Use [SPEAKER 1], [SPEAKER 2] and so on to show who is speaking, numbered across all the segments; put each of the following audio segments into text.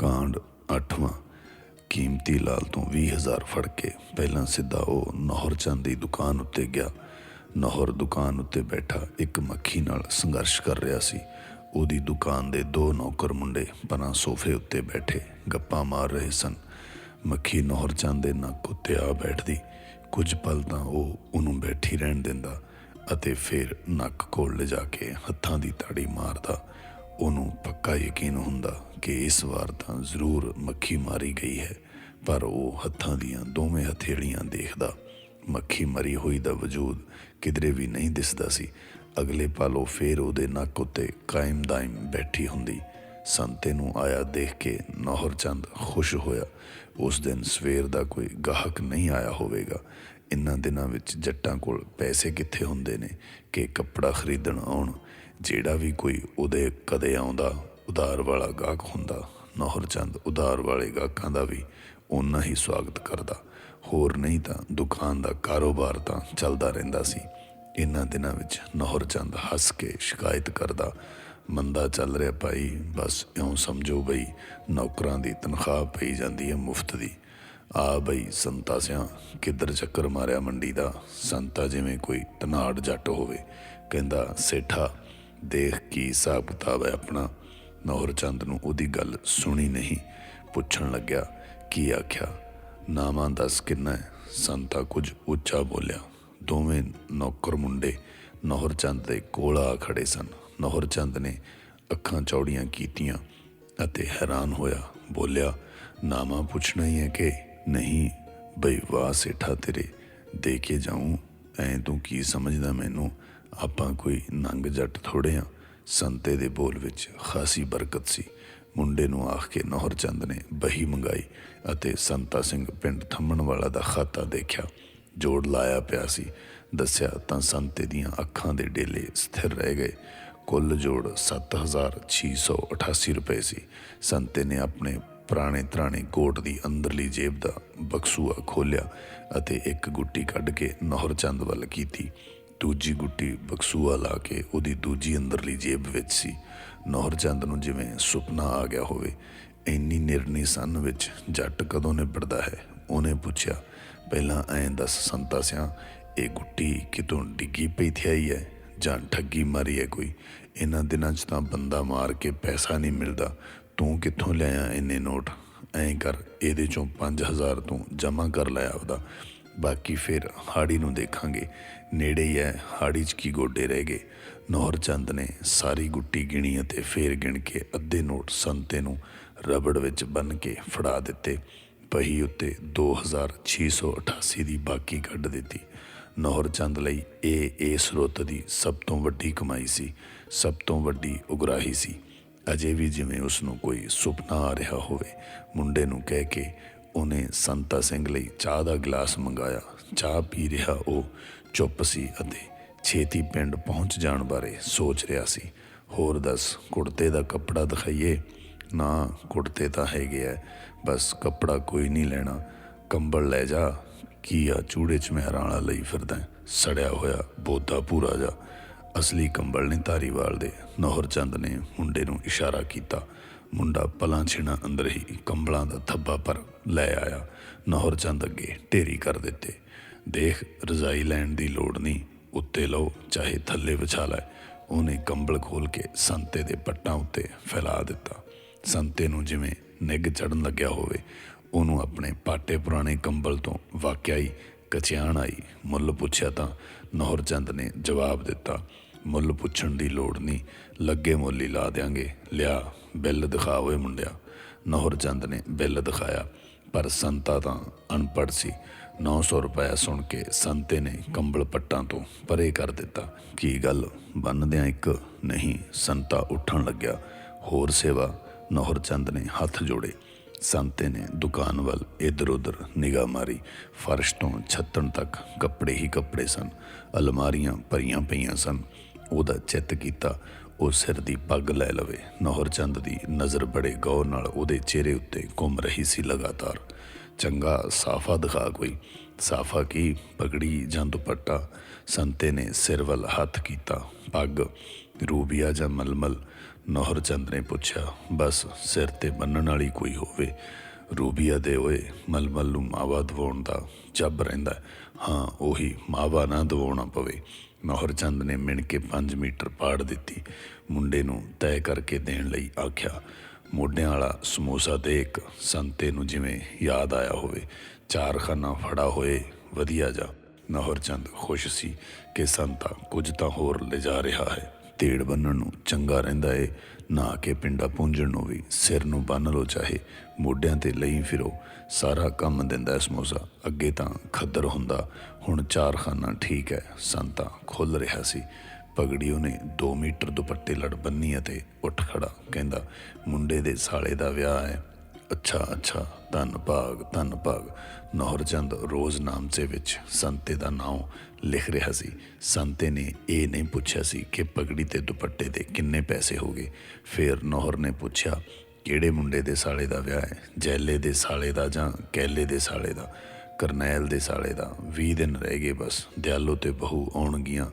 [SPEAKER 1] ਕਾਂਡ 8ਵਾਂ ਕੀਮਤੀ ਲਾਲ ਤੋਂ 20000 ਫੜ ਕੇ ਪਹਿਲਾਂ ਸਿੱਧਾ ਉਹ ਨੌਹਰ ਚੰਦ ਦੀ ਦੁਕਾਨ ਉੱਤੇ ਗਿਆ। ਨੌਹਰ ਦੁਕਾਨ ਉੱਤੇ ਬੈਠਾ ਇੱਕ ਮੱਖੀ ਨਾਲ ਸੰਘਰਸ਼ ਕਰ ਰਿਹਾ ਸੀ। ਉਹਦੀ ਦੁਕਾਨ ਦੇ ਦੋ ਨੌਕਰ ਮੁੰਡੇ ਪਰਾਂ ਸੋਫੇ ਉੱਤੇ ਬੈਠੇ ਗੱਪਾਂ ਮਾਰ ਰਹੇ ਸਨ। ਮੱਖੀ ਨੌਹਰ ਚੰਦ ਦੇ ਨੱਕ ਉੱਤੇ ਆ ਬੈਠਦੀ। ਕੁਝ ਪਲ ਤਾਂ ਉਹ ਉਹਨੂੰ ਬੈਠੀ ਰਹਿਣ ਦਿੰਦਾ ਅਤੇ ਫਿਰ ਨੱਕ ਕੋਲ ਲਿਜਾ ਕੇ ਹੱਥਾਂ ਦੀ ਤਾੜੀ ਮਾਰਦਾ ਉਹਨੂੰ ਪੱਕਾ ਯਕੀਨ ਹੁੰਦਾ ਕਿ ਇਸ ਵਾਰ ਤਾਂ ਜ਼ਰੂਰ ਮੱਖੀ ਮਾਰੀ ਗਈ ਹੈ, ਪਰ ਉਹ ਹੱਥਾਂ ਦੀਆਂ ਦੋਵੇਂ ਹਥੇਲੀਆਂ ਦੇਖਦਾ। ਮੱਖੀ ਮਰੀ ਹੋਈ ਦਾ ਵਜੂਦ ਕਿਧਰੇ ਵੀ ਨਹੀਂ ਦਿਸਦਾ ਸੀ। ਅਗਲੇ ਪਲ ਉਹ ਫੇਰ ਉਹਦੇ ਨੱਕ ਉੱਤੇ ਕਾਇਮ ਦਾਇਮ ਬੈਠੀ ਹੁੰਦੀ। ਸੰਤੇ ਨੂੰ ਆਇਆ ਦੇਖ ਕੇ ਨੌਹਰ ਚੰਦ ਖੁਸ਼ ਹੋਇਆ। ਉਸ ਦਿਨ ਸਵੇਰ ਦਾ ਕੋਈ ਗਾਹਕ ਨਹੀਂ ਆਇਆ ਹੋਵੇਗਾ। ਇਨ੍ਹਾਂ ਦਿਨਾਂ ਵਿੱਚ ਜੱਟਾਂ ਕੋਲ ਪੈਸੇ ਕਿੱਥੇ ਹੁੰਦੇ ਨੇ ਕਿ ਕੱਪੜਾ ਖਰੀਦਣ ਆਉਣ। ਜਿਹੜਾ ਵੀ ਕੋਈ ਉਹਦੇ ਕਦੇ ਆਉਂਦਾ, ਉਧਾਰ ਵਾਲਾ ਗਾਹਕ ਹੁੰਦਾ, ਨੌਹਰ ਚੰਦ ਉਧਾਰ ਵਾਲੇ ਗਾਹਕਾਂ ਦਾ ਵੀ ਓਨਾ ਹੀ ਸਵਾਗਤ ਕਰਦਾ। ਹੋਰ ਨਹੀਂ ਤਾਂ ਦੁਕਾਨ ਦਾ ਕਾਰੋਬਾਰ ਤਾਂ ਚੱਲਦਾ ਰਹਿੰਦਾ ਸੀ। ਇਨ੍ਹਾਂ ਦਿਨਾਂ ਵਿੱਚ ਨੌਹਰ ਚੰਦ ਹੱਸ ਕੇ ਸ਼ਿਕਾਇਤ ਕਰਦਾ, ਮੰਦਾ ਚੱਲ ਰਿਹਾ ਭਾਈ, ਬਸ ਇਉਂ ਸਮਝੋ ਬਈ, ਨੌਕਰਾਂ ਦੀ ਤਨਖਾਹ ਪਈ ਜਾਂਦੀ ਹੈ ਮੁਫਤ ਦੀ। ਆ ਬਈ ਸੰਤਾ ਸਿਆ, ਕਿੱਧਰ ਚੱਕਰ ਮਾਰਿਆ ਮੰਡੀ ਦਾ? ਸੰਤਾ ਜਿਵੇਂ ਕੋਈ ਤਨਾੜ ਜੱਟ ਹੋਵੇ, ਕਹਿੰਦਾ ਸੇਠਾ ਦੇਖ ਕੀ ਹਿਸਾਬ ਕਿਤਾਬ ਹੈ ਆਪਣਾ। ਨੌਹਰ ਚੰਦ ਨੂੰ ਉਹਦੀ ਗੱਲ ਸੁਣੀ ਨਹੀਂ। ਪੁੱਛਣ ਲੱਗਿਆ, ਕੀ ਆਖਿਆ? ਨਾਮਾਂ ਦੱਸ ਕਿੰਨਾ ਹੈ? ਸੰਤਾ ਕੁਝ ਉੱਚਾ ਬੋਲਿਆ, ਦੋਵੇਂ ਨੌਕਰ ਮੁੰਡੇ, ਨੌਹਰ ਚੰਦ ਦੇ ਕੋਲ ਆ ਖੜੇ ਸਨ। ਨੌਹਰ ਚੰਦ ਨੇ ਅੱਖਾਂ ਚੌੜੀਆਂ ਕੀਤੀਆਂ ਅਤੇ ਹੈਰਾਨ ਹੋਇਆ, ਬੋਲਿਆ, ਨਾਮਾ ਪੁੱਛਣਾ ਹੀ ਹੈ ਕਿ ਨਹੀਂ, ਬਈ ਵਾਹ ਸੇਠਾ ਤੇਰੇ, ਦੇ ਕੇ ਜਾਉਂ ਐ ਤੂੰ ਕੀ ਸਮਝਦਾ ਮੈਨੂੰ? ਆਪਾਂ ਕੋਈ ਨੰਗ ਜੱਟ ਥੋੜੇ ਆ ਸੰਤੇ ਦੇ ਬੋਲ ਵਿੱਚ ਖਾਸੀ ਬਰਕਤ ਸੀ। ਮੁੰਡੇ ਨੂੰ ਆਖ ਕੇ ਨੌਹਰ ਚੰਦ ਨੇ ਬਹੀ ਮੰਗਾਈ ਅਤੇ ਸੰਤਾ ਸਿੰਘ ਪਿੰਡ ਥੰਮਣ ਵਾਲਾ ਦਾ ਖਾਤਾ ਦੇਖਿਆ। ਜੋੜ ਲਾਇਆ ਪਿਆ ਸੀ। ਦੱਸਿਆ ਤਾਂ ਸੰਤੇ ਦੀਆਂ ਅੱਖਾਂ ਦੇ ਡੇਲੇ ਸਥਿਰ ਰਹਿ ਗਏ। ਕੁੱਲ ਜੋੜ 7688 ਰੁਪਏ ਸੀ। ਸੰਤੇ ਨੇ ਆਪਣੇ ਪੁਰਾਣੇ ਤਰਾਣੇ ਕੋਟ ਦੀ ਅੰਦਰਲੀ ਜੇਬ ਦਾ ਬਕਸੂਆ ਖੋਲਿਆ ਅਤੇ ਇੱਕ ਗੁੱਟੀ ਕੱਢ ਕੇ ਨੌਹਰ ਚੰਦ ਵੱਲ ਕੀਤੀ। ਦੂਜੀ ਗੁੱਟੀ ਬਕਸੂਆ ਲਾ ਕੇ ਉਹਦੀ ਦੂਜੀ ਅੰਦਰਲੀ ਜੇਬ ਵਿੱਚ ਸੀ। ਨੌਹਰ ਚੰਦ ਨੂੰ ਜਿਵੇਂ ਸੁਪਨਾ ਆ ਗਿਆ ਹੋਵੇ, ਇੰਨੀ ਨਿਰਨੀ ਸੰਨ ਵਿੱਚ ਜੱਟ ਕਦੋਂ ਨਿਬੜਦਾ ਹੈ? ਉਹਨੇ ਪੁੱਛਿਆ, ਪਹਿਲਾਂ ਐਂ ਦੱਸ ਸੰਤਾ ਸਿਆਂ, ਇਹ ਗੁੱਟੀ ਕਿਤੋਂ ਡਿੱਗੀ ਪਈ ਥਿਆਈ ਹੈ ਜਾਂ ਠੱਗੀ ਮਾਰੀ ਹੈ ਕੋਈ? ਇਹਨਾਂ ਦਿਨਾਂ 'ਚ ਤਾਂ ਬੰਦਾ ਮਾਰ ਕੇ ਪੈਸਾ ਨਹੀਂ ਮਿਲਦਾ। ਤੂੰ ਕਿੱਥੋਂ ਲਿਆਇਆ ਇੰਨੇ ਨੋਟ? ਐਂ ਕਰ, ਇਹਦੇ ਚੋਂ 5000 ਤੂੰ ਜਮ੍ਹਾਂ ਕਰ ਲੈ ਆਪਦਾ। ਬਾਕੀ ਫਿਰ ਹਾੜੀ ਨੂੰ ਦੇਖਾਂਗੇ। ਨੇੜੇ ਹੀ ਹੈ, ਹਾੜੀ 'ਚ ਕੀ ਗੋਡੇ ਰਹਿ ਗਏ। ਨੌਹਰ ਚੰਦ ਨੇ ਸਾਰੀ ਗੁੱਟੀ ਗਿਣੀ ਅਤੇ ਫੇਰ ਗਿਣ ਕੇ ਅੱਧੇ ਨੋਟ ਸੰਤੇ ਨੂੰ ਰਬੜ ਵਿੱਚ ਬੰਨ ਕੇ ਫੜਾ ਦਿੱਤੇ। ਪਹੀ ਉੱਤੇ 2688 ਦੀ ਬਾਕੀ ਕੱਢ ਦਿੱਤੀ। ਨੌਹਰ ਚੰਦ ਲਈ ਇਹ ਇਹ ਰੁੱਤ ਦੀ ਸਭ ਤੋਂ ਵੱਡੀ ਕਮਾਈ ਸੀ, ਸਭ ਤੋਂ ਵੱਡੀ ਉਗਰਾਹੀ ਸੀ। ਅਜੇ ਵੀ ਜਿਵੇਂ ਉਸ ਨੂੰ ਕੋਈ ਸੁਪਨਾ ਆ ਰਿਹਾ ਹੋਵੇ, ਮੁੰਡੇ ਨੂੰ ਕਹਿ ਕੇ ਉਹਨੇ ਸੰਤਾ ਸਿੰਘ ਲਈ ਚਾਹ ਦਾ ਗਲਾਸ ਮੰਗਾਇਆ। ਚਾਹ ਪੀ ਰਿਹਾ ਉਹ ਚੁੱਪ ਸੀ ਅਤੇ ਛੇਤੀ ਪਿੰਡ ਪਹੁੰਚ ਜਾਣ ਬਾਰੇ ਸੋਚ ਰਿਹਾ ਸੀ। ਹੋਰ ਦੱਸ, ਕੁੜਤੇ ਦਾ ਕੱਪੜਾ ਦਿਖਾਈਏ? ਨਾ, ਕੁੜਤੇ ਤਾਂ ਹੈਗੇ ਐ। ਬਸ ਕੱਪੜਾ ਕੋਈ ਨਹੀਂ ਲੈਣਾ। ਕੰਬਲ ਲੈ ਜਾ। ਕੀ ਆ, ਚੂੜੇ ਚ ਮਹਿਰਾਂ ਵਾਲਾ ਲਈ ਫਿਰਦਾ ਸੜਿਆ ਹੋਇਆ ਬੋਦਾ ਪੂਰਾ ਜਾ। ਅਸਲੀ ਕੰਬਲ ਨੇ ਧਾਰੀਵਾਲ ਦੇ। ਨੌਹਰ ਚੰਦ ਨੇ ਮੁੰਡੇ ਨੂੰ ਇਸ਼ਾਰਾ ਕੀਤਾ। ਮੁੰਡਾ ਪਲਾਂ ਛਿਣਾ ਅੰਦਰ ਹੀ ਕੰਬਲਾਂ ਦਾ ਥੱਬਾ ਪਰ ਲੈ ਆਇਆ। ਨੌਹਰ ਚੰਦ ਅੱਗੇ ਢੇਰੀ ਕਰ ਦਿੱਤੇ। ਦੇਖ, ਰਜ਼ਾਈ ਲੈਣ ਦੀ ਲੋੜ ਨਹੀਂ। ਉੱਤੇ ਲਓ, ਚਾਹੇ ਥੱਲੇ ਵਿਛਾ ਲੈ। ਉਹਨੇ ਕੰਬਲ ਖੋਲ ਕੇ ਸੰਤੇ ਦੇ ਪੱਟਾਂ ਉੱਤੇ ਫੈਲਾ ਦਿੱਤਾ। ਸੰਤੇ ਨੂੰ ਜਿਵੇਂ ਨਿੱਗ ਚੜਨ ਲੱਗਿਆ ਹੋਵੇ, ਉਹਨੂੰ ਆਪਣੇ ਪਾਟੇ ਪੁਰਾਣੇ ਕੰਬਲ ਤੋਂ ਵਾਕਿਆ ਹੀ ਕਚਿਆਣ ਆਈ। ਮੁੱਲ ਪੁੱਛਿਆ ਤਾਂ ਨੌਹਰ ਚੰਦ ਨੇ ਜਵਾਬ ਦਿੱਤਾ, ਮੁੱਲ ਪੁੱਛਣ ਦੀ ਲੋੜ ਨਹੀਂ। ਲੱਗੇ ਮੁੱਲ ਹੀ ਲਾ ਦਿਆਂਗੇ। ਲਿਆ, ਬਿੱਲ ਦਿਖਾ ਓਏ ਮੁੰਡਿਆ। ਨੌਹਰ ਚੰਦ ਨੇ ਬਿੱਲ ਦਿਖਾਇਆ। ਪਰ ਸੰਤਾ ਤਾਂ ਅਨਪੜ੍ਹ ਸੀ। 900 ਰੁਪਏ ਸੁਣ ਕੇ ਸੰਤੇ ਨੇ ਕੰਬਲ ਪੱਟਾਂ ਤੋਂ ਪਰੇ ਕਰ ਦਿੱਤਾ। ਕੀ ਗੱਲ? ਬੰਨਦਿਆਂ ਇੱਕ ਨਹੀਂ, ਸੰਤਾ ਉੱਠਣ ਲੱਗਿਆ। ਹੋਰ ਸੇਵਾ ਨਹਰ ਚੰਦ ਨੇ ਹੱਥ ਜੋੜੇ। ਸੰਤੇ ਨੇ ਦੁਕਾਨ ਵੱਲ ਇਧਰ ਉਧਰ ਨਿਗਾਹ ਮਾਰੀ। ਫਰਸ਼ ਤੋਂ ਛੱਤਣ ਤੱਕ ਕੱਪੜੇ ਹੀ ਕੱਪੜੇ ਸਨ। ਅਲਮਾਰੀਆਂ ਭਰੀਆਂ ਪਈਆਂ ਸਨ। ਉਹਦਾ ਚਿੱਤ ਕੀਤਾ ਉਹ ਸਿਰ ਦੀ ਪੱਗ ਲੈ ਲਵੇ। ਨੌਹਰ ਚੰਦ ਦੀ ਨਜ਼ਰ ਬੜੇ ਗੌਰ ਨਾਲ ਉਹਦੇ ਚਿਹਰੇ ਉੱਤੇ ਘੁੰਮ ਰਹੀ ਸੀ ਲਗਾਤਾਰ। ਚੰਗਾ ਸਾਫਾ ਦਿਖਾ ਕੋਈ। ਸਾਫਾ ਕੀ? ਪਗੜੀ ਜਾਂ ਦੁਪੱਟਾ? ਸੰਤੇ ਨੇ ਸਿਰ ਵੱਲ ਹੱਥ ਕੀਤਾ। ਪੱਗ? ਰੂਬੀਆ ਜਾਂ ਮਲਮਲ? ਨੌਹਰ ਚੰਦ ਨੇ ਪੁੱਛਿਆ। ਬਸ, ਸਿਰ ਤੇ ਬੰਨਣ ਵਾਲੀ ਕੋਈ ਹੋਵੇ। ਰੂਬੀਆ ਦੇ ਓਏ ਮਲਮਲ ਨੂੰ ਮਾਵਾ ਦਵਾਉਣ ਦਾ ਚੱਬ ਰਹਿੰਦਾ। ਹਾਂ, ਉਹੀ ਮਾਵਾ ਨਾ ਦਵਾਉਣਾ ਪਵੇ। ਨੌਹਰ ਚੰਦ ਨੇ ਮਿਣ ਕੇ 5 ਮੀਟਰ ਪਾੜ ਦਿੱਤੀ। ਮੁੰਡੇ ਨੂੰ ਤੈਅ ਕਰਕੇ ਦੇਣ ਲਈ ਆਖਿਆ, ਮੋਢਿਆਂ ਵਾਲਾ ਸਮੋਸਾ ਦੇ ਇੱਕ ਸੰਤੇ ਨੂੰ ਜਿਵੇਂ ਯਾਦ ਆਇਆ ਹੋਵੇ। ਚਾਰ ਖਾਨਾ ਫੜਾ ਹੋਏ, ਵਧੀਆ ਜਾ। ਨੌਹਰ ਚੰਦ ਖੁਸ਼ ਸੀ ਕਿ ਸੰਤਾ ਕੁਝ ਤਾਂ ਹੋਰ ਲਿਜਾ ਰਿਹਾ ਹੈ। ਤੇੜ ਬੰਨਣ ਨੂੰ ਚੰਗਾ ਰਹਿੰਦਾ ਏ। ਨਾ ਕੇ ਪਿੰਡਾ ਪੂੰਝਣ ਨੂੰ ਵੀ ਸਿਰ ਨੂੰ ਬੰਨ ਲੋ ਚਾਹੇ ਮੋਢਿਆਂ ਤੇ ਲਈ ਫਿਰੋ। ਸਾਰਾ ਕੰਮ ਦਿੰਦਾ ਸਮੋਸਾ ਅੱਗੇ ਤਾਂ ਖੱਦਰ ਹੁੰਦਾ। ਹੁਣ ਚਾਰ ਖਾਨਾ ਠੀਕ ਹੈ। ਸੰਤਾ ਖੁੱਲ ਰਿਹਾ ਸੀ। ਪਗੜੀ ਉਹਨੇ 2 ਮੀਟਰ ਦੁਪੱਟੇ ਲੜ ਬੰਨੀ ਅਤੇ ਉੱਠ ਖੜਾ। ਕਹਿੰਦਾ, ਮੁੰਡੇ ਦੇ ਸਾਲੇ ਦਾ ਵਿਆਹ ਹੈ। ਅੱਛਾ ਅੱਛਾ, ਧੰਨ ਭਾਗ ਧੰਨ ਭਾਗ। ਨੌਹਰ ਚੰਦ ਰੋਜ਼ ਨਾਮਚੇ ਵਿੱਚ ਸੰਤੇ ਦਾ ਨਾਮ ਲਿਖ ਰਿਹਾ ਸੀ। ਸੰਤੇ ਨੇ ਇਹ ਨਹੀਂ ਪੁੱਛਿਆ ਸੀ ਕਿ ਪਗੜੀ ਤੇ ਦੁਪੱਟੇ ਦੇ ਕਿੰਨੇ ਪੈਸੇ ਹੋ ਗਏ। ਫਿਰ ਨੌਹਰ ਨੇ ਪੁੱਛਿਆ, ਕਿਹੜੇ ਮੁੰਡੇ ਦੇ ਸਾਲੇ ਦਾ ਵਿਆਹ ਹੈ? ਜੈਲੇ ਦੇ ਸਾਲੇ ਦਾ ਜਾਂ ਕੈਲੇ ਦੇ ਸਾਲੇ ਦਾ? ਕਰਨੈਲ ਦੇ ਸਾਲੇ ਦਾ? 20 ਦਿਨ ਰਹਿ ਗਏ ਬਸ, ਦਿਆਲੋ ਤੇ ਬਹੂ ਆਉਣਗੀਆਂ,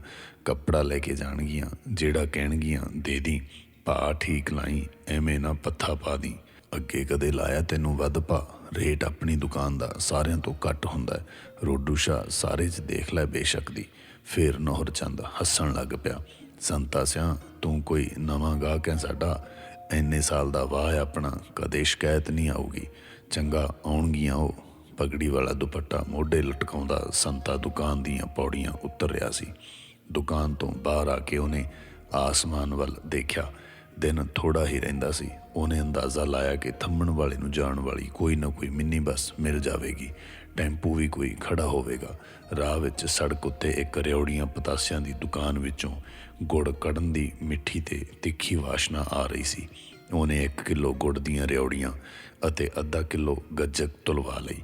[SPEAKER 1] ਕੱਪੜਾ ਲੈ ਕੇ ਜਾਣਗੀਆਂ, ਜਿਹੜਾ ਕਹਿਣਗੀਆਂ, ਦੇ ਦੀ ਭਾ ਠੀਕ ਲਾਈ, ਐਵੇਂ ਨਾ ਪੱਥਾ ਪਾ ਦੀ। ਅੱਗੇ ਕਦੇ ਲਾਇਆ ਤੈਨੂੰ ਵੱਧ ਪਾ। ਰੇਟ ਆਪਣੀ ਦੁਕਾਨ ਦਾ ਸਾਰਿਆਂ ਤੋਂ ਘੱਟ ਹੁੰਦਾ ਰੋਡੂ ਸ਼ਾ ਸਾਰੇ 'ਚ ਦੇਖ ਲੈ ਬੇਸ਼ੱਕ ਦੀ। ਫੇਰ ਨੌਹਰ ਚੰਦ ਹੱਸਣ ਲੱਗ ਪਿਆ। ਸੰਤਾ ਸਿਆ, ਤੂੰ ਕੋਈ ਨਵਾਂ ਗਾਹਕ ਹੈ ਸਾਡਾ। ਐਨੇ ਸਾਲ ਦਾ ਵਾਹ ਹੈ ਆਪਣਾ, ਕਦੇ ਸ਼ਿਕਾਇਤ ਨਹੀਂ ਆਊਗੀ। ਚੰਗਾ ਆਉਣਗੀਆਂ ਉਹ। ਪਗੜੀ ਵਾਲਾ ਦੁਪੱਟਾ ਮੋਢੇ ਲਟਕਾਉਂਦਾ ਸੰਤਾ ਦੁਕਾਨ ਦੀਆਂ ਪੌੜੀਆਂ ਉਤਰ ਰਿਹਾ ਸੀ। ਦੁਕਾਨ ਤੋਂ ਬਾਹਰ ਆ ਕੇ ਉਹਨੇ ਆਸਮਾਨ ਵੱਲ ਦੇਖਿਆ। ਦਿਨ ਥੋੜਾ ਹੀ ਰਹਿੰਦਾ ਸੀ। ਉਹਨੇ ਅੰਦਾਜ਼ਾ ਲਾਇਆ ਕਿ ਥੰਮਣ ਵਾਲੇ ਨੂੰ ਜਾਣ ਵਾਲੀ ਕੋਈ ਨਾ ਕੋਈ ਮਿੰਨੀ ਬੱਸ ਮਿਲ ਜਾਵੇਗੀ। ਟੈਂਪੂ ਵੀ ਕੋਈ ਖੜਾ ਹੋਵੇਗਾ। ਰਾਹ ਵਿੱਚ ਸੜਕ ਉੱਤੇ ਇੱਕ ਰਿਉੜੀਆਂ ਪਤਾਸਿਆਂ ਦੀ ਦੁਕਾਨ ਵਿੱਚੋਂ ਗੁੜ ਕੱਢਣ ਦੀ ਮਿੱਠੀ ਤੇ ਤਿੱਖੀ ਵਾਸ਼ਨਾ ਆ ਰਹੀ ਸੀ। ਉਹਨੇ 1 ਕਿਲੋ ਗੁੜ ਦੀਆਂ ਰਿਉੜੀਆਂ ਅਤੇ ਅੱਧਾ ਕਿਲੋ ਗੱਜਕ ਤੁਲਵਾ ਲਈ।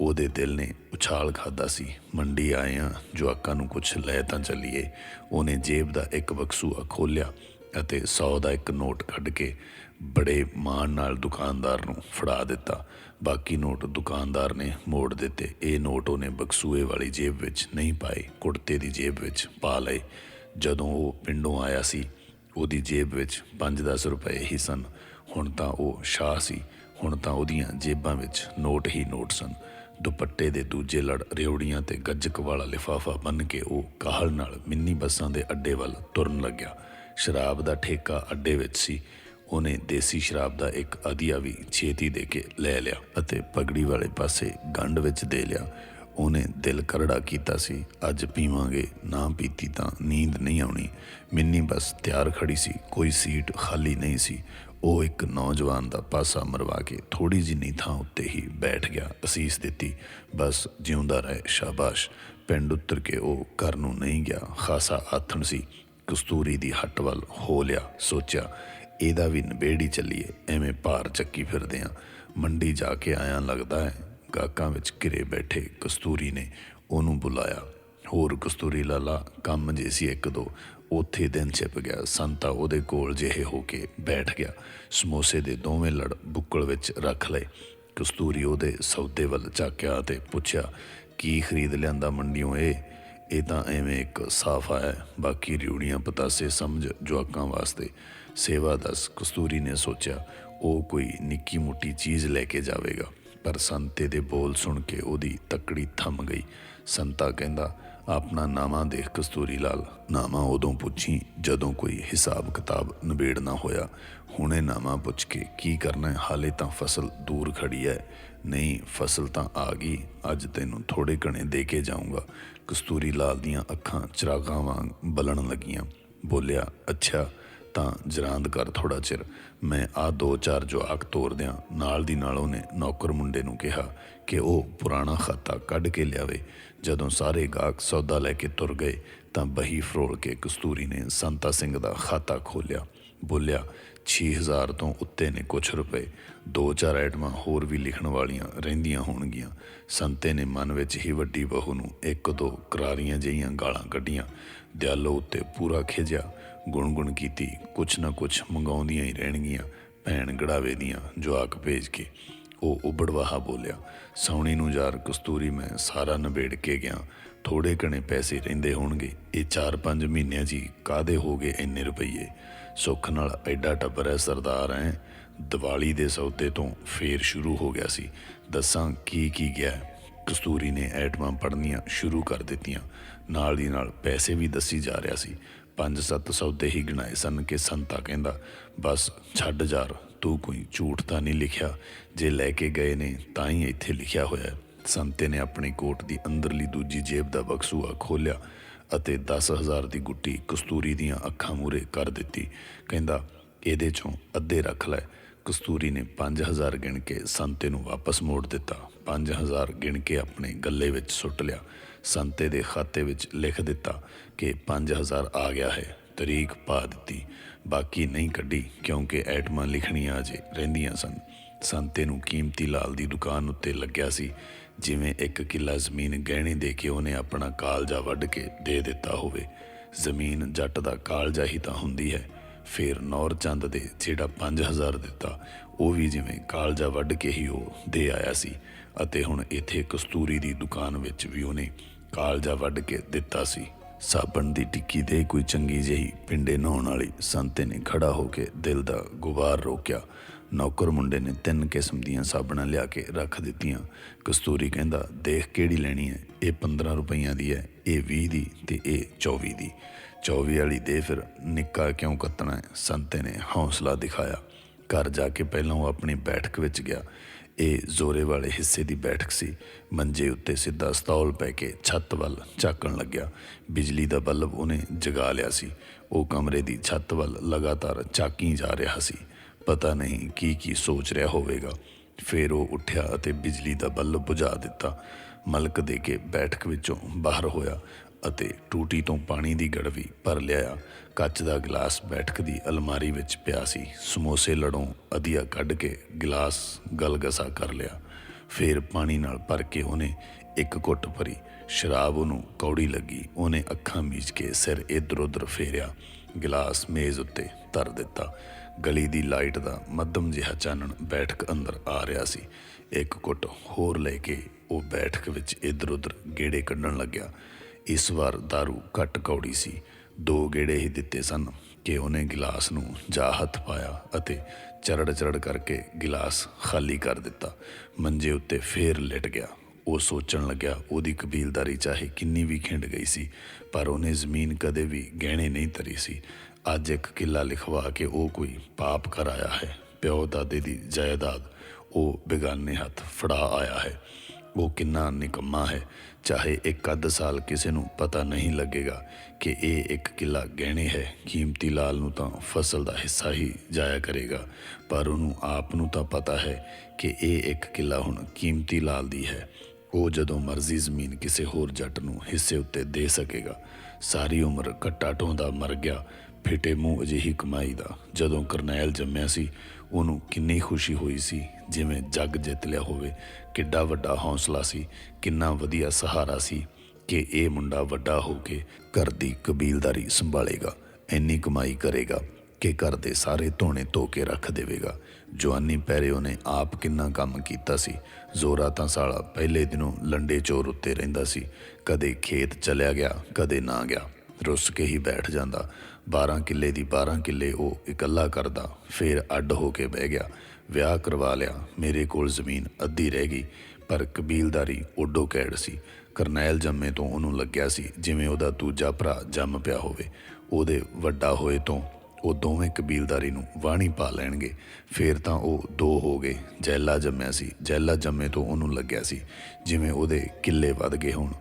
[SPEAKER 1] ਉਹਦੇ ਦਿਲ ਨੇ ਉਛਾਲ ਖਾਦਾ ਸੀ। ਮੰਡੀ ਆਏ ਆ, ਜਵਾਕਾਂ ਨੂੰ ਕੁਝ ਲੈ ਤਾਂ ਚੱਲੀਏ। ਉਹਨੇ ਜੇਬ ਦਾ ਇੱਕ ਬਕਸੂਆ ਖੋਲ੍ਹਿਆ। ਅਤੇ 100 ਦਾ ਇੱਕ ਨੋਟ ਕੱਢ ਕੇ ਬੜੇ ਮਾਣ ਨਾਲ ਦੁਕਾਨਦਾਰ ਨੂੰ ਫੜਾ ਦਿੱਤਾ। ਬਾਕੀ ਨੋਟ ਦੁਕਾਨਦਾਰ ਨੇ ਮੋੜ ਦਿੱਤੇ। ਇਹ ਨੋਟ ਉਹਨੇ ਬਕਸੂਏ ਵਾਲੀ ਜੇਬ ਵਿੱਚ ਨਹੀਂ ਪਾਏ। ਕੁੜਤੇ ਦੀ ਜੇਬ ਵਿੱਚ ਪਾ ਲਏ। ਜਦੋਂ ਉਹ ਪਿੰਡੋਂ ਆਇਆ ਸੀ, ਉਹਦੀ ਜੇਬ ਵਿੱਚ 5-10 ਰੁਪਏ ਹੀ ਸਨ। ਹੁਣ ਤਾਂ ਉਹ ਸ਼ਾਹ ਸੀ। ਹੁਣ ਤਾਂ ਉਹਦੀਆਂ ਜੇਬਾਂ ਵਿੱਚ ਨੋਟ ਹੀ ਨੋਟ ਸਨ। ਦੁਪੱਟੇ ਦੇ ਦੂਜੇ ਲੜ ਰਿਉੜੀਆਂ ਤੇ ਗੱਜਕ ਵਾਲਾ ਲਿਫਾਫਾ ਬੰਨ ਕੇ ਉਹ ਕਾਹਲ ਨਾਲ ਮਿੰਨੀ ਬੱਸਾਂ ਦੇ ਅੱਡੇ ਵੱਲ ਤੁਰਨ ਲੱਗਿਆ। ਸ਼ਰਾਬ ਦਾ ਠੇਕਾ ਅੱਡੇ ਵਿੱਚ ਸੀ। ਉਹਨੇ ਦੇਸੀ ਸ਼ਰਾਬ ਦਾ ਇੱਕ ਅਧੀਆ ਵੀ ਛੇਤੀ ਦੇ ਕੇ ਲੈ ਲਿਆ ਅਤੇ ਪਗੜੀ ਵਾਲੇ ਪਾਸੇ ਗੰਢ ਵਿੱਚ ਦੇ ਲਿਆ। ਉਹਨੇ ਦਿਲ ਕਰੜਾ ਕੀਤਾ ਸੀ। ਅੱਜ ਪੀਵਾਂਗੇ, ਨਾ ਪੀਤੀ ਤਾਂ ਨੀਂਦ ਨਹੀਂ ਆਉਣੀ। ਮਿੰਨੀ ਬਸ ਤਿਆਰ ਖੜੀ ਸੀ। ਕੋਈ ਸੀਟ ਖਾਲੀ ਨਹੀਂ ਸੀ। ਉਹ ਇੱਕ ਨੌਜਵਾਨ ਦਾ ਪਾਸਾ ਮਰਵਾ ਕੇ ਥੋੜੀ ਜਿਹੀ ਥਾਂ ਉੱਤੇ ਹੀ ਬੈਠ ਗਿਆ, ਅਸੀਸ ਦਿੱਤੀ। ਬਸ ਜਿਉਂਦਾ ਰਹੇ ਸ਼ਾਬਾਸ਼। ਪਿੰਡ ਉੱਤਰ ਕੇ ਉਹ ਘਰ ਨੂੰ ਨਹੀਂ ਗਿਆ। ਖਾਸਾ ਆਥਣ ਸੀ। ਕਸਤੂਰੀ ਦੀ ਹੱਟ ਵੱਲ ਹੋ ਲਿਆ, ਸੋਚਿਆ, ਇਹਦਾ ਵੀ ਨਵੇੜੀ ਚੱਲੀਏ, ਐਵੇਂ ਭਾਰ ਚੱਕੀ ਫਿਰਦੇ ਆ। ਮੰਡੀ ਜਾ ਕੇ ਆਇਆ ਲੱਗਦਾ ਹੈ ਗਾਕਾਂ ਵਿੱਚ ਘਿਰੇ ਬੈਠੇ ਕਸਤੂਰੀ ਨੇ ਉਹਨੂੰ ਬੁਲਾਇਆ। ਹੋਰ ਕਸਤੂਰੀ ਲਾਲਾ, ਕੰਮ ਜੇ ਸੀ ਇੱਕ ਦੋ, ਉੱਥੇ ਦਿਨ ਛਿਪ ਗਿਆ। ਸੰਤਾ ਉਹਦੇ ਕੋਲ ਜਿਹੇ ਹੋ ਕੇ ਬੈਠ ਗਿਆ। ਸਮੋਸੇ ਦੇ ਦੋਵੇਂ ਲੜ ਬੁੱਕਲ ਵਿੱਚ ਰੱਖ ਲਏ। ਕਸਤੂਰੀ ਉਹਦੇ ਸੌਦੇ ਵੱਲ ਝਾਕਿਆ ਤੇ ਪੁੱਛਿਆ, ਕੀ ਖਰੀਦ ਲਿਆਂਦਾ ਮੰਡੀੋਂ ਇਹ? ਇਹ ਤਾਂ ਐਵੇਂ ਇੱਕ ਸਾਫਾ ਹੈ। ਬਾਕੀ ਰਿਉੜੀਆਂ ਪਤਾਸੇ ਸਮਝ ਜਵਾਕਾਂ ਵਾਸਤੇ ਸੇਵਾ ਦਸ ਕਸਤੂਰੀ ਨੇ ਸੋਚਿਆ, ਉਹ ਕੋਈ ਨਿੱਕੀ ਮੁੱਟੀ ਚੀਜ਼ ਲੈ ਕੇ ਜਾਵੇਗਾ। ਪਰ ਸੰਤੇ ਦੇ ਬੋਲ ਸੁਣ ਕੇ ਉਹਦੀ ਤੱਕੜੀ ਥੰਮ ਗਈ। ਸੰਤਾ ਕਹਿੰਦਾ, ਆਪਣਾ ਨਾਮਾ ਦੇਖ ਕਸਤੂਰੀ ਲਾਲ। ਨਾਮਾ ਉਦੋਂ ਪੁੱਛੀ ਜਦੋਂ ਕੋਈ ਹਿਸਾਬ ਕਿਤਾਬ ਨਿਬੇੜਨਾ ਹੋਇਆ। ਹੁਣੇ ਨਾਮਾ ਪੁੱਛ ਕੇ ਕੀ ਕਰਨਾ ਹੈ? ਹਾਲੇ ਤਾਂ ਫਸਲ ਦੂਰ ਖੜੀ ਹੈ। ਨਹੀਂ, ਫਸਲ ਤਾਂ ਆ ਗਈ। ਅੱਜ ਤੈਨੂੰ ਥੋੜੇ ਕਣੇ ਦੇ ਕੇ ਜਾਊਂਗਾ। ਕਸਤੂਰੀ ਲਾਲ ਦੀਆਂ ਅੱਖਾਂ ਚਿਰਾਗਾਂ ਵਾਂਗ ਬਲਣ ਲੱਗੀਆਂ। ਬੋਲਿਆ, ਅੱਛਾ, ਤਾਂ ਜਰਾਂਦ ਕਰ ਥੋੜਾ ਚਿਰ। ਮੈਂ ਆ ਦੋ ਚਾਰ ਜਵਾਕ ਤੋਰ ਦਿਆਂ। ਨਾਲ ਦੀ ਨਾਲ ਉਹਨੇ ਨੌਕਰ ਮੁੰਡੇ ਨੂੰ ਕਿਹਾ ਕਿ ਉਹ ਪੁਰਾਣਾ ਖਾਤਾ ਕੱਢ ਕੇ ਲਿਆਵੇ। ਜਦੋਂ ਸਾਰੇ ਗਾਹਕ ਸੌਦਾ ਲੈ ਕੇ ਤੁਰ ਗਏ, ਤਾਂ ਬਹੀ ਫਰੋਲ ਕੇ ਕਸਤੂਰੀ ਨੇ ਸੰਤਾ ਸਿੰਘ ਦਾ ਖਾਤਾ ਖੋਲਿਆ ਬੋਲਿਆ 6000 ਤੋਂ ਉੱਤੇ ਨੇ ਕੁਝ ਰੁਪਏ। ਦੋ ਚਾਰ ਆਈਟਮਾਂ ਹੋਰ ਵੀ ਲਿਖਣ ਵਾਲੀਆਂ ਰਹਿੰਦੀਆਂ ਹੋਣਗੀਆਂ। ਸੰਤੇ ਨੇ ਮਨ ਵਿੱਚ ਹੀ ਵੱਡੀ ਬਹੂ ਨੂੰ ਇੱਕ ਦੋ ਕਰਾਰੀਆਂ ਜਿਹੀਆਂ ਗਾਲਾਂ ਕੱਢੀਆਂ। ਦਿਆਲੋ ਉੱਤੇ ਪੂਰਾ ਖਿਜਿਆ, ਗੁਣਗੁਣ ਕੀਤੀ, ਕੁਛ ਨਾ ਕੁਛ ਮੰਗਾਉਂਦੀਆਂ ਹੀ ਰਹਿਣਗੀਆਂ ਭੈਣ ਗੜਾਵੇ ਦੀਆਂ ਜਵਾਕ ਭੇਜ ਕੇ। ਉਹ ਉਬੜਵਾਹਾ ਬੋਲਿਆ, ਸੌਣੀ ਨੂੰ ਯਾਰ ਕਸਤੂਰੀ ਮੈਂ ਸਾਰਾ ਨਿਬੇੜ ਕੇ ਗਿਆ। ਥੋੜੇ ਕਣੇ ਪੈਸੇ ਰਹਿੰਦੇ ਹੋਣਗੇ। ਇਹ 4-5 ਮਹੀਨਿਆਂ ਜੀ ਕਾਦੇ ਹੋ ਗਏ ਇੰਨੇ ਰੁਪਈਏ? ਸੁੱਖ ਨਾਲ ਐਡਾ ਟੱਬਰ ਹੈ ਸਰਦਾਰ ਐ ਦੀਵਾਲੀ ਦੇ ਸੌਦੇ ਤੋਂ ਫੇਰ ਸ਼ੁਰੂ ਹੋ ਗਿਆ ਸੀ। ਦੱਸਾਂ ਕੀ ਕੀ ਗਿਆ। ਕਸਤੂਰੀ ਨੇ ਐਟਮਾਂ ਪੜਨੀਆਂ ਸ਼ੁਰੂ ਕਰ ਦਿੱਤੀਆਂ। ਨਾਲ ਦੀ ਨਾਲ ਪੈਸੇ ਵੀ ਦੱਸੀ ਜਾ ਰਿਹਾ ਸੀ। ਪੰਜ ਸੱਤ ਸੌਦੇ ਹੀ ਗਿਣਾਏ ਸਨ ਕਿ ਸੰਤਾ ਕਹਿੰਦਾ, ਬਸ ਛੱਡ ਯਾਰ, ਤੂੰ ਕੋਈ ਝੂਠ ਤਾਂ ਨਹੀਂ ਲਿਖਿਆ। ਜੇ ਲੈ ਕੇ ਗਏ ਨੇ ਤਾਂ ਹੀ ਇੱਥੇ ਲਿਖਿਆ ਹੋਇਆ ਹੈ। ਸੰਤੇ ਨੇ ਆਪਣੀ ਕੋਟ ਦੀ ਅੰਦਰਲੀ ਦੂਜੀ ਜੇਬ ਦਾ ਬਕਸੂਆ ਖੋਲ੍ਹਿਆ ਅਤੇ 10000 ਦੀ ਗੁੱਟੀ ਕਸਤੂਰੀ ਦੀਆਂ ਅੱਖਾਂ ਮੂਰੇ ਕਰ ਦਿੱਤੀ। ਕਹਿੰਦਾ, ਇਹਦੇ ਚੋਂ ਅੱਧੇ ਰੱਖ ਲੈ। ਕਸਤੂਰੀ ਨੇ 5000 ਗਿਣ ਕੇ ਸੰਤੇ ਨੂੰ ਵਾਪਸ ਮੋੜ ਦਿੱਤਾ। 5000 ਗਿਣ ਕੇ ਆਪਣੇ ਗੱਲੇ ਵਿੱਚ ਸੁੱਟ ਲਿਆ। ਸੰਤੇ ਦੇ ਖਾਤੇ ਵਿੱਚ ਲਿਖ ਦਿੱਤਾ ਕਿ 5000 ਆ ਗਿਆ ਹੈ, ਤਰੀਕ ਪਾ ਦਿੱਤੀ। ਬਾਕੀ ਨਹੀਂ ਕੱਢੀ ਕਿਉਂਕਿ ਐਟਮਾਂ ਲਿਖਣੀਆਂ ਅਜੇ ਰਹਿੰਦੀਆਂ ਸਨ। ਸੰਤੇ ਨੂੰ ਕੀਮਤੀ ਲਾਲ ਦੀ ਦੁਕਾਨ ਉੱਤੇ ਲੱਗਿਆ ਸੀ, ਜਿਵੇਂ ਇੱਕ ਕਿੱਲਾ ਜ਼ਮੀਨ ਗਹਿਣੇ ਦੇ ਕੇ ਉਹਨੇ ਆਪਣਾ ਕਾਲਜਾ ਵੱਢ ਕੇ ਦੇ ਦਿੱਤਾ ਹੋਵੇ। ਜ਼ਮੀਨ ਜੱਟ ਦਾ ਕਾਲਜਾ ਹੀ ਤਾਂ ਹੁੰਦੀ ਹੈ। ਫਿਰ ਨੌਰ ਚੰਦ ਦੇ ਜਿਹੜਾ 5000 ਦਿੱਤਾ, ਉਹ ਵੀ ਜਿਵੇਂ ਕਾਲਜਾ ਵੱਢ ਕੇ ਹੀ ਉਹ ਦੇ ਆਇਆ ਸੀ। ਅਤੇ ਹੁਣ ਇੱਥੇ ਕਸਤੂਰੀ ਦੀ ਦੁਕਾਨ ਵਿੱਚ ਵੀ ਉਹਨੇ ਕਾਲਜਾ ਵੱਢ ਕੇ ਦਿੱਤਾ ਸੀ। ਸਾਬਣ ਦੀ ਟਿੱਕੀ ਦੇ ਕੋਈ ਚੰਗੀ ਜਿਹੀ ਪਿੰਡੇ ਨਹਾਉਣ ਵਾਲੀ ਸੰਤੇ ਨੇ ਖੜਾ ਹੋ ਕੇ ਦਿਲ ਦਾ ਗੁਬਾਰ ਰੋਕਿਆ। ਨੌਕਰ ਮੁੰਡੇ ਨੇ ਤਿੰਨ ਕਿਸਮ ਦੀਆਂ ਸਾਬਣਾਂ ਲਿਆ ਕੇ ਰੱਖ ਦਿੱਤੀਆਂ। ਕਸਤੂਰੀ ਕਹਿੰਦਾ, ਦੇਖ ਕਿਹੜੀ ਲੈਣੀ ਹੈ? ਇਹ 15 ਰੁਪਈਆਂ ਦੀ ਹੈ, ਇਹ 20 ਦੀ ਤੇ ਇਹ 24 ਦੀ। 24 ਵਾਲੀ ਦੇ ਫਿਰ ਨਿੱਕਾ ਕਿਉਂ ਕੱਤਣਾ ਹੈ? ਸੰਤੇ ਨੇ ਹੌਸਲਾ ਦਿਖਾਇਆ। ਘਰ ਜਾ ਕੇ ਪਹਿਲਾਂ ਉਹ ਆਪਣੀ ਬੈਠਕ ਵਿੱਚ ਗਿਆ। ਇਹ ਜ਼ੋਰੇ ਵਾਲੇ ਹਿੱਸੇ ਦੀ ਬੈਠਕ ਸੀ। ਮੰਜੇ ਉੱਤੇ ਸਿੱਧਾ ਸਤੌਲ ਪੈ ਕੇ ਛੱਤ ਵੱਲ ਝਾਕਣ ਲੱਗਿਆ। ਬਿਜਲੀ ਦਾ ਬਲਬ ਉਹਨੇ ਜਗਾ ਲਿਆ ਸੀ। ਉਹ ਕਮਰੇ ਦੀ ਛੱਤ ਵੱਲ ਲਗਾਤਾਰ ਝਾਕੀ ਜਾ ਰਿਹਾ ਸੀ। ਪਤਾ ਨਹੀਂ ਕੀ ਕੀ ਸੋਚ ਰਿਹਾ ਹੋਵੇਗਾ। ਫਿਰ ਉਹ ਉੱਠਿਆ ਅਤੇ ਬਿਜਲੀ ਦਾ ਬਲਬ ਬੁਝਾ ਦਿੱਤਾ। ਮਲਕ ਦੇ ਕੇ ਬੈਠਕ ਵਿੱਚੋਂ ਬਾਹਰ ਹੋਇਆ। ਅਤੇ ਟੂਟੀ ਤੋਂ ਪਾਣੀ ਦੀ ਗੜਵੀ ਭਰ ਲਿਆ। ਕੱਚ ਦਾ ਗਲਾਸ ਬੈਠਕ ਦੀ ਅਲਮਾਰੀ ਵਿੱਚ ਪਿਆ ਸੀ। ਸਮੋਸੇ ਲੜੋਂ ਅਧੀਆ ਕੱਢ ਕੇ ਗਲਾਸ ਗਲਗਸਾ ਕਰ ਲਿਆ। ਫਿਰ ਪਾਣੀ ਨਾਲ ਭਰ ਕੇ ਉਹਨੇ ਇੱਕ ਘੁੱਟ ਭਰੀ ਸ਼ਰਾਬ ਉਹਨੂੰ ਕੌੜੀ ਲੱਗੀ। ਉਹਨੇ ਅੱਖਾਂ ਮੀਚ ਕੇ ਸਿਰ ਇਧਰ ਉਧਰ ਫੇਰਿਆ। ਗਲਾਸ ਮੇਜ਼ ਉੱਤੇ ਧਰ ਦਿੱਤਾ। ਗਲੀ ਦੀ ਲਾਈਟ ਦਾ ਮੱਧਮ ਜਿਹਾ ਚਾਨਣ ਬੈਠਕ ਅੰਦਰ ਆ ਰਿਹਾ ਸੀ। ਇੱਕ ਘੁੱਟ ਹੋਰ ਲੈ ਕੇ ਉਹ ਬੈਠਕ ਵਿੱਚ ਇਧਰ ਉਧਰ ਗੇੜੇ ਕੱਢਣ ਲੱਗਿਆ। ਇਸ ਵਾਰ दारू ਘੱਟ ਕੌੜੀ ਸੀ। ਦੋ ਗੇੜੇ ਹੀ ਦਿੱਤੇ ਸਨ ਕਿ ਉਹਨੇ ਗਿਲਾਸ ਨੂੰ ਜਾ ਹੱਥ ਪਾਇਆ ਅਤੇ ਚਰੜ ਚਰੜ ਕਰਕੇ ਗਿਲਾਸ ਖਾਲੀ ਕਰ ਦਿੱਤਾ। ਮੰਜੇ ਉੱਤੇ ਫੇਰ ਲਿਟ ਗਿਆ। ਉਹ ਸੋਚਣ ਲੱਗਿਆ, ਉਹਦੀ ਕਬੀਲਦਾਰੀ ਚਾਹੇ ਕਿੰਨੀ ਵੀ ਖਿੰਡ ਗਈ ਸੀ, ਪਰ ਉਹਨੇ ਜ਼ਮੀਨ ਕਦੇ ਵੀ ਗਹਿਣੇ ਨਹੀਂ ਧਰੀ ਸੀ। ਅੱਜ ਇੱਕ ਕਿੱਲਾ ਲਿਖਵਾ ਕੇ ਉਹ ਕੋਈ ਪਾਪ ਕਰਾਇਆ ਹੈ। ਪਿਓ ਦਾਦੇ ਦੀ ਜਾਇਦਾਦ, ਉਹ ਬੇਗਾਨੇ ਹੱਥ ਫੜਾ ਆਇਆ ਹੈ। ਉਹ ਕਿੰਨਾ ਨਿਕੰਮਾ ਹੈ। ਚਾਹੇ ਇੱਕ ਅੱਧ ਸਾਲ ਕਿਸੇ ਨੂੰ ਪਤਾ ਨਹੀਂ ਲੱਗੇਗਾ ਕਿ ਇਹ ਇੱਕ ਕਿੱਲਾ ਗਹਿਣੇ ਹੈ, ਕੀਮਤੀ ਲਾਲ ਨੂੰ ਤਾਂ ਫਸਲ ਦਾ ਹਿੱਸਾ ਹੀ ਜਾਇਆ ਕਰੇਗਾ, ਪਰ ਉਹਨੂੰ ਆਪ ਨੂੰ ਤਾਂ ਪਤਾ ਹੈ ਕਿ ਇਹ ਇੱਕ ਕਿੱਲਾ ਹੁਣ ਕੀਮਤੀ ਲਾਲ ਦੀ ਹੈ। ਉਹ ਜਦੋਂ ਮਰਜ਼ੀ ਜ਼ਮੀਨ ਕਿਸੇ ਹੋਰ ਜੱਟ ਨੂੰ ਹਿੱਸੇ ਉੱਤੇ ਦੇ ਸਕੇਗਾ। ਸਾਰੀ ਉਮਰ ਕੱਟਾ ਢੋਂਦਾ ਮਰ ਗਿਆ ਫਿੱਟੇ ਮੂੰਹ ਅਜਿਹੀ ਕਮਾਈ ਦਾ। ਜਦੋਂ ਕਰਨੈਲ ਜੰਮਿਆ ਸੀ, ਉਹਨੂੰ ਕਿੰਨੀ ਖੁਸ਼ੀ ਹੋਈ ਸੀ, ਜਿਵੇਂ ਜੱਗ ਜਿੱਤ ਲਿਆ ਹੋਵੇ। ਕਿੱਡਾ ਵੱਡਾ ਹੌਸਲਾ ਸੀ, ਕਿੰਨਾ ਵਧੀਆ ਸਹਾਰਾ ਸੀ ਕਿ ਇਹ ਮੁੰਡਾ ਵੱਡਾ ਹੋ ਕੇ ਘਰ ਦੀ ਕਬੀਲਦਾਰੀ ਸੰਭਾਲੇਗਾ, ਇੰਨੀ ਕਮਾਈ ਕਰੇਗਾ ਕਿ ਘਰ ਦੇ ਸਾਰੇ ਧੋਣੇ ਧੋ ਕੇ ਰੱਖ ਦੇਵੇਗਾ। ਜਵਾਨੀ ਪੈਰੇ ਉਹਨੇ ਆਪ ਕਿੰਨਾ ਕੰਮ ਕੀਤਾ ਸੀ। ਜ਼ੋਰਾ ਤਾਂ ਸਾਲਾ ਪਹਿਲੇ ਦਿਨੋਂ ਲੰਡੇ ਚੋਰ ਉੱਤੇ ਰਹਿੰਦਾ ਸੀ। ਕਦੇ ਖੇਤ ਚਲਿਆ ਗਿਆ, ਕਦੇ ਨਾ ਗਿਆ। ਰੁੱਸ ਕੇ ਹੀ ਬੈਠ ਜਾਂਦਾ। 12 ਕਿੱਲੇ ਦੀ 12 ਕਿੱਲੇ ਉਹ ਇਕੱਲਾ ਕਰਦਾ, ਫਿਰ ਅੱਡ ਹੋ ਕੇ ਬਹਿ ਗਿਆ। ਵਿਆਹ ਕਰਵਾ ਲਿਆ, ਮੇਰੇ ਕੋਲ ਜ਼ਮੀਨ ਅੱਧੀ ਰਹਿ ਗਈ, ਪਰ ਕਬੀਲਦਾਰੀ ਓਡੋ ਕੈੜ ਸੀ। ਕਰਨੈਲ ਜੰਮੇ ਤੋਂ ਉਹਨੂੰ ਲੱਗਿਆ ਸੀ, ਜਿਵੇਂ ਉਹਦਾ ਦੂਜਾ ਭਰਾ ਜੰਮ ਪਿਆ ਹੋਵੇ। ਉਹਦੇ ਵੱਡਾ ਹੋਏ ਤੋਂ ਉਹ ਦੋਵੇਂ ਕਬੀਲਦਾਰੀ ਨੂੰ ਵਾਣੀ ਪਾ ਲੈਣਗੇ। ਫੇਰ ਤਾਂ ਉਹ ਦੋ ਹੋ ਗਏ, ਜੈਲਾ ਜੰਮਿਆ ਸੀ, ਜੈਲਾ ਜੰਮੇ ਤੋਂ ਉਹਨੂੰ ਲੱਗਿਆ ਸੀ, ਜਿਵੇਂ ਉਹਦੇ ਕਿੱਲੇ ਵੱਧ ਗਏ ਹੋਣ।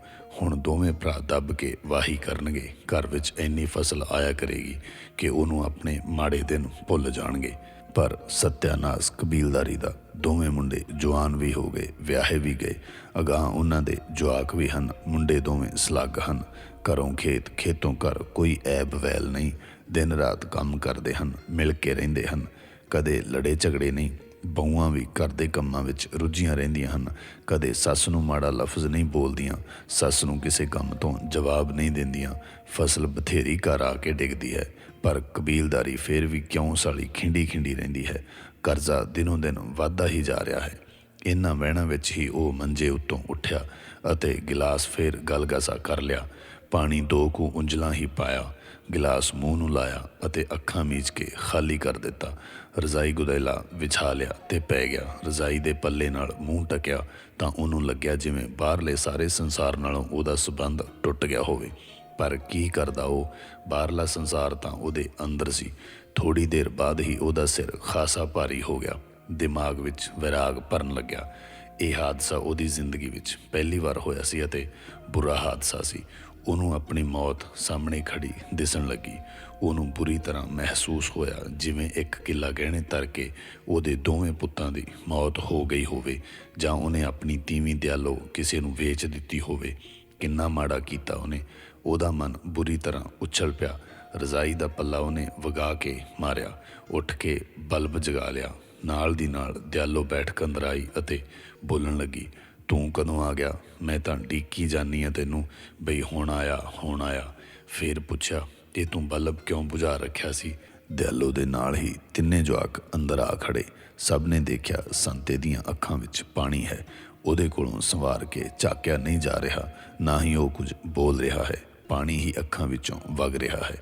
[SPEAKER 1] ਹੁਣ ਦੋਵੇਂ ਭਰਾ ਦੱਬ ਕੇ ਵਾਹੀ ਕਰਨਗੇ। ਘਰ ਵਿੱਚ ਇੰਨੀ ਫਸਲ ਆਇਆ ਕਰੇਗੀ ਕਿ ਉਹਨੂੰ ਆਪਣੇ ਮਾੜੇ ਦਿਨ ਭੁੱਲ ਜਾਣਗੇ। ਪਰ ਸਤਿਆਨਾਸ ਕਬੀਲਦਾਰੀ ਦਾ ਦੋਵੇਂ ਮੁੰਡੇ ਜਵਾਨ ਵੀ ਹੋ ਗਏ, ਵਿਆਹੇ ਵੀ ਗਏ। ਅਗਾਹ ਉਹਨਾਂ ਦੇ ਜਵਾਕ ਵੀ ਹਨ, ਮੁੰਡੇ ਦੋਵੇਂ ਸਲੱਗ ਹਨ। ਘਰੋਂ ਖੇਤ, ਖੇਤੋਂ ਘਰ ਕੋਈ ਐਬ ਵੈਲ ਨਹੀਂ। ਦਿਨ ਰਾਤ ਕੰਮ ਕਰਦੇ ਹਨ, ਮਿਲ ਕੇ ਰਹਿੰਦੇ ਹਨ। ਕਦੇ ਲੜੇ ਝਗੜੇ ਨਹੀਂ ਬਹੂਆਂ ਵੀ ਘਰ ਦੇ ਕੰਮਾਂ ਵਿੱਚ ਰੁੱਝੀਆਂ ਰਹਿੰਦੀਆਂ ਹਨ। ਕਦੇ ਸੱਸ ਨੂੰ ਮਾੜਾ ਲਫ਼ਜ਼ ਨਹੀਂ ਬੋਲਦੀਆਂ, ਸੱਸ ਨੂੰ ਕਿਸੇ ਕੰਮ ਤੋਂ ਜਵਾਬ ਨਹੀਂ ਦਿੰਦੀਆਂ। ਫਸਲ ਬਥੇਰੀ ਘਰ ਆ ਕੇ ਡਿੱਗਦੀ ਹੈ, ਪਰ ਕਬੀਲਦਾਰੀ ਫੇਰ ਵੀ ਕਿਉਂ ਸਾਲੀ ਖਿੰਡੀ ਖਿੰਡੀ ਰਹਿੰਦੀ ਹੈ? ਕਰਜ਼ਾ ਦਿਨੋਂ ਦਿਨ ਵੱਧਦਾ ਹੀ ਜਾ ਰਿਹਾ ਹੈ। ਇਹਨਾਂ ਵਹਿਣਾਂ ਵਿੱਚ ਹੀ ਉਹ ਮੰਜੇ ਉੱਤੋਂ ਉੱਠਿਆ ਅਤੇ ਗਿਲਾਸ ਫੇਰ ਗਲਗਸਾ ਕਰ ਲਿਆ। ਪਾਣੀ ਦੋ ਕੁ ਉਂਜਲਾਂ ਹੀ ਪਾਇਆ। ਗਿਲਾਸ ਮੂੰਹ ਨੂੰ ਲਾਇਆ ਅਤੇ ਅੱਖਾਂ ਮੀਚ ਕੇ ਖਾਲੀ ਕਰ ਦਿੱਤਾ। ਰਜ਼ਾਈ ਗੁਦੈਲਾ ਵਿਛਾ ਲਿਆ ਤੇ ਪੈ ਗਿਆ। ਰਜ਼ਾਈ ਦੇ ਪੱਲੇ ਨਾਲ ਮੂੰਹ ਟਕਿਆ ਤਾਂ ਉਹਨੂੰ ਲੱਗਿਆ ਜਿਵੇਂ ਬਾਹਰਲੇ ਸਾਰੇ ਸੰਸਾਰ ਨਾਲੋਂ ਉਹਦਾ ਸਬੰਧ ਟੁੱਟ ਗਿਆ ਹੋਵੇ। ਪਰ ਕੀ ਕਰਦਾ ਉਹ? ਬਾਹਰਲਾ ਸੰਸਾਰ ਤਾਂ ਉਹਦੇ ਅੰਦਰ ਸੀ। ਥੋੜੀ ਦੇਰ ਬਾਅਦ ਹੀ ਉਹਦਾ ਸਿਰ ਖਾਸਾ ਭਾਰੀ ਹੋ ਗਿਆ। ਦਿਮਾਗ ਵਿੱਚ ਵਿਰਾਗ ਭਰਨ ਲੱਗਿਆ। ਇਹ ਹਾਦਸਾ ਉਹਦੀ ਜ਼ਿੰਦਗੀ ਵਿੱਚ ਪਹਿਲੀ ਵਾਰ ਹੋਇਆ ਸੀ ਅਤੇ ਬੁਰਾ ਹਾਦਸਾ ਸੀ। ਉਹਨੂੰ ਆਪਣੀ ਮੌਤ ਸਾਹਮਣੇ ਖੜੀ ਦਿਸਣ ਲੱਗੀ। ਉਹਨੂੰ ਬੁਰੀ ਤਰ੍ਹਾਂ ਮਹਿਸੂਸ ਹੋਇਆ, ਜਿਵੇਂ ਇੱਕ ਕਿੱਲਾ ਗਹਿਣੇ ਤਰ ਕੇ ਉਹਦੇ ਦੋਵੇਂ ਪੁੱਤਾਂ ਦੀ ਮੌਤ ਹੋ ਗਈ ਹੋਵੇ, ਜਾਂ ਉਹਨੇ ਆਪਣੀ ਤੀਵੀਂ ਦਿਆਲੋ ਕਿਸੇ ਨੂੰ ਵੇਚ ਦਿੱਤੀ ਹੋਵੇ। ਕਿੰਨਾ ਮਾੜਾ ਕੀਤਾ ਉਹਨੇ। ਉਹਦਾ ਮਨ ਬੁਰੀ ਤਰ੍ਹਾਂ ਉਛਲ ਪਿਆ। ਰਜ਼ਾਈ ਦਾ ਪੱਲਾ ਉਹਨੇ ਵਗਾ ਕੇ ਮਾਰਿਆ। ਉੱਠ ਕੇ ਬਲਬ ਜਗਾ ਲਿਆ। ਨਾਲ ਦੀ ਨਾਲ ਦਿਆਲੋ ਬੈਠ ਅੰਦਰ ਆਈ ਅਤੇ ਬੋਲਣ ਲੱਗੀ ਤੂੰ ਕਦੋਂ ਆ ਗਿਆ? ਮੈਂ ਤਾਂ ਡੀਕੀ ਜਾਨੀ ਆ ਤੈਨੂੰ। ਬਈ ਹੁਣ ਆਇਆ ਹੁਣ ਆਇਆ। ਫੇਰ ਪੁੱਛਿਆ, ਤੇ ਤੂੰ ਬਲਬ ਕਿਉਂ ਬੁਝਾ ਰੱਖਿਆ ਸੀ? ਦਿਆਲੋ ਦੇ ਨਾਲ ਹੀ ਤਿੰਨੇ ਜਵਾਕ ਅੰਦਰ ਆ ਖੜੇ। ਸਭ ਨੇ ਦੇਖਿਆ ਸੰਤੇ ਦੀਆਂ ਅੱਖਾਂ ਵਿੱਚ ਪਾਣੀ ਹੈ। ਉਹਦੇ ਕੋਲੋਂ ਸੰਵਾਰ ਕੇ ਝਾਕਿਆ ਨਹੀਂ ਜਾ ਰਿਹਾ। ਨਾ ਹੀ ਉਹ ਕੁਝ ਬੋਲ ਰਿਹਾ ਹੈ। ਪਾਣੀ ਹੀ ਅੱਖਾਂ ਵਿੱਚੋਂ ਵਗ ਰਿਹਾ ਹੈ।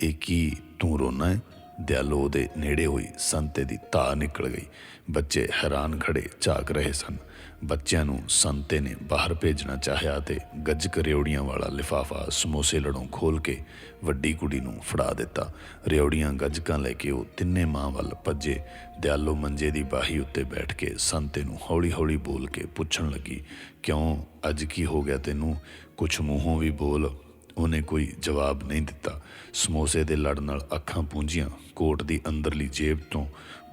[SPEAKER 1] ਇਹ ਕੀ ਤੂੰ ਰੋਣਾ ਹੈ ਦਿਆਲੋ ਦੇ ਨੇੜੇ ਹੋਈ ਸੰਤੇ ਦੀ ਧਾ ਨਿਕਲ ਗਈ। ਬੱਚੇ ਹੈਰਾਨ ਖੜੇ ਝਾਕ ਰਹੇ ਸਨ। ਬੱਚਿਆਂ ਨੂੰ ਸੰਤੇ ਨੇ ਬਾਹਰ ਭੇਜਣਾ ਚਾਹਿਆ ਤੇ ਗੱਜਕ ਰਿਉੜੀਆਂ ਵਾਲਾ ਲਿਫਾਫਾ ਸਮੋਸੇ ਲੜੋਂ ਖੋਲ ਕੇ ਵੱਡੀ ਕੁੜੀ ਨੂੰ ਫੜਾ ਦਿੱਤਾ। ਰਿਉੜੀਆਂ ਗੱਜਕਾਂ ਲੈ ਕੇ ਉਹ ਤਿੰਨੇ ਮਾਂ ਵੱਲ ਭੱਜੇ। ਦਿਆਲੋ ਮੰਜੇ ਦੀ ਬਾਹੀ ਉੱਤੇ ਬੈਠ ਕੇ ਸੰਤੇ ਨੂੰ ਹੌਲੀ-ਹੌਲੀ ਬੋਲ ਕੇ ਪੁੱਛਣ ਲੱਗੀ, ਕਿਉਂ? ਅੱਜ ਕੀ ਹੋ ਗਿਆ ਤੈਨੂੰ? ਕੁਛ ਮੂੰਹੋਂ ਵੀ ਬੋਲ। ਉਹਨੇ ਕੋਈ ਜਵਾਬ ਨਹੀਂ ਦਿੱਤਾ। ਸਮੋਸੇ ਦੇ ਲੜ ਨਾਲ ਅੱਖਾਂ ਪੂੰਝੀਆਂ, ਕੋਟ ਦੀ ਅੰਦਰਲੀ ਜੇਬ ਤੋਂ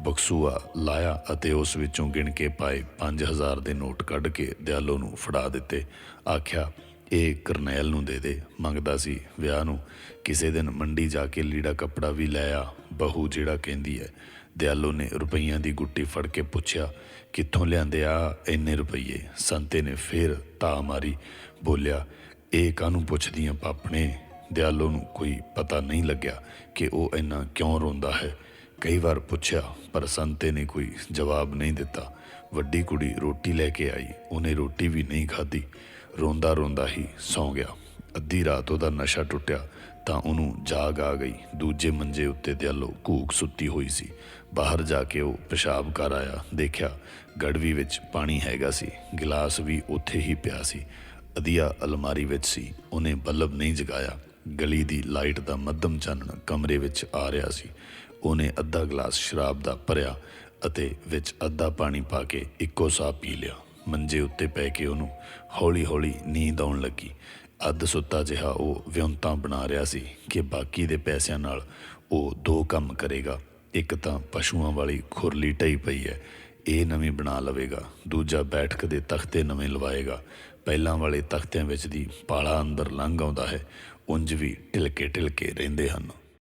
[SPEAKER 1] ਬਕਸੂਆ ਲਾਇਆ ਅਤੇ ਉਸ ਵਿੱਚੋਂ ਗਿਣ ਕੇ ਪਾਏ 5000 ਦੇ ਨੋਟ ਕੱਢ ਕੇ ਦਿਆਲੋ ਨੂੰ ਫੜਾ ਦਿੱਤੇ। ਆਖਿਆ, ਇਹ ਕਰਨੈਲ ਨੂੰ ਦੇ ਦੇ। ਮੰਗਦਾ ਸੀ ਵਿਆਹ ਨੂੰ। ਕਿਸੇ ਦਿਨ ਮੰਡੀ ਜਾ ਕੇ ਲੀੜਾ ਕੱਪੜਾ ਵੀ ਲੈ ਆ, ਬਹੂ ਜਿਹੜਾ ਕਹਿੰਦੀ ਹੈ। ਦਿਆਲੋ ਨੇ ਰੁਪਈਆਂ ਦੀ ਗੁੱਟੀ ਫੜ ਕੇ ਪੁੱਛਿਆ, ਕਿੱਥੋਂ ਲਿਆਂਦੇ ਆ ਇੰਨੇ ਰੁਪਈਏ? ਸੰਤੇ ਨੇ ਫੇਰ ਤਾ ਮਾਰੀ, ਬੋਲਿਆ ਇਹ ਕਾਹਨੂੰ ਪੁੱਛਦੀਆਂ ਪਾਪਣੇ ਦਿਆਲੋ ਨੂੰ ਕੋਈ ਪਤਾ ਨਹੀਂ ਲੱਗਿਆ ਕਿ ਉਹ ਇੰਨਾ ਕਿਉਂ ਰੋਂਦਾ ਹੈ। ਕਈ ਵਾਰ ਪੁੱਛਿਆ, ਪਰ ਸੰਤੇ ਨੇ ਕੋਈ ਜਵਾਬ ਨਹੀਂ ਦਿੱਤਾ। ਵੱਡੀ ਕੁੜੀ ਰੋਟੀ ਲੈ ਕੇ ਆਈ, ਉਹਨੇ ਰੋਟੀ ਵੀ ਨਹੀਂ ਖਾਧੀ। ਰੋਂਦਾ ਰੋਂਦਾ ਹੀ ਸੌਂ ਗਿਆ। ਅੱਧੀ ਰਾਤ ਉਹਦਾ ਨਸ਼ਾ ਟੁੱਟਿਆ, ਤਾਂ ਉਹਨੂੰ ਜਾਗ ਆ ਗਈ। ਦੂਜੇ ਮੰਜੇ ਉੱਤੇ ਦਿਆਲੋ ਕੂਕ ਸੁੱਤੀ ਹੋਈ ਸੀ। ਬਾਹਰ ਜਾ ਕੇ ਉਹ ਪਿਸ਼ਾਬ ਕਰ ਆਇਆ, ਦੇਖਿਆ, ਗੜਵੀ ਵਿੱਚ ਪਾਣੀ ਹੈਗਾ ਸੀ। ਗਿਲਾਸ ਵੀ ਉੱਥੇ ਹੀ ਪਿਆ ਸੀ। ਅਧੀਆ ਅਲਮਾਰੀ ਵਿੱਚ ਸੀ। ਉਹਨੇ ਬਲਬ ਨਹੀਂ ਜਗਾਇਆ। ਗਲੀ ਦੀ ਲਾਈਟ ਦਾ ਮੱਧਮ ਚਾਨਣ ਕਮਰੇ ਵਿੱਚ ਆ ਰਿਹਾ ਸੀ। ਉਹਨੇ ਅੱਧਾ ਗਲਾਸ ਸ਼ਰਾਬ ਦਾ ਭਰਿਆ ਅਤੇ ਵਿੱਚ ਅੱਧਾ ਪਾਣੀ ਪਾ ਕੇ ਇੱਕੋ ਸਾਹ ਪੀ ਲਿਆ। ਮੰਜੇ ਉੱਤੇ ਪੈ ਕੇ ਉਹਨੂੰ ਹੌਲੀ-ਹੌਲੀ ਨੀਂਦ ਆਉਣ ਲੱਗੀ। ਅੱਧ ਸੁੱਤਾ ਜਿਹਾ ਉਹ ਵਿਉਂਤਾਂ ਬਣਾ ਰਿਹਾ ਸੀ ਕਿ ਬਾਕੀ ਦੇ ਪੈਸਿਆਂ ਨਾਲ ਉਹ ਦੋ ਕੰਮ ਕਰੇਗਾ। ਇੱਕ ਤਾਂ ਪਸ਼ੂਆਂ ਵਾਲੀ ਖੁਰਲੀ ਟਈ ਪਈ ਹੈ। ਇਹ ਨਵੀਂ ਬਣਾ ਲਵੇਗਾ। ਦੂਜਾ ਬੈਠਕ ਦੇ ਤਖਤੇ ਨਵੇਂ ਲਵਾਏਗਾ। ਪਹਿਲਾਂ ਵਾਲੇ ਤਖਤਿਆਂ ਵਿੱਚ ਦੀ ਪਾਲਾ ਅੰਦਰ ਲੰਘ ਆਉਂਦਾ ਹੈ, ਉਂਝ ਵੀ ਢਿਲਕੇ ਢਿਲਕੇ ਰਹਿੰਦੇ ਹਨ।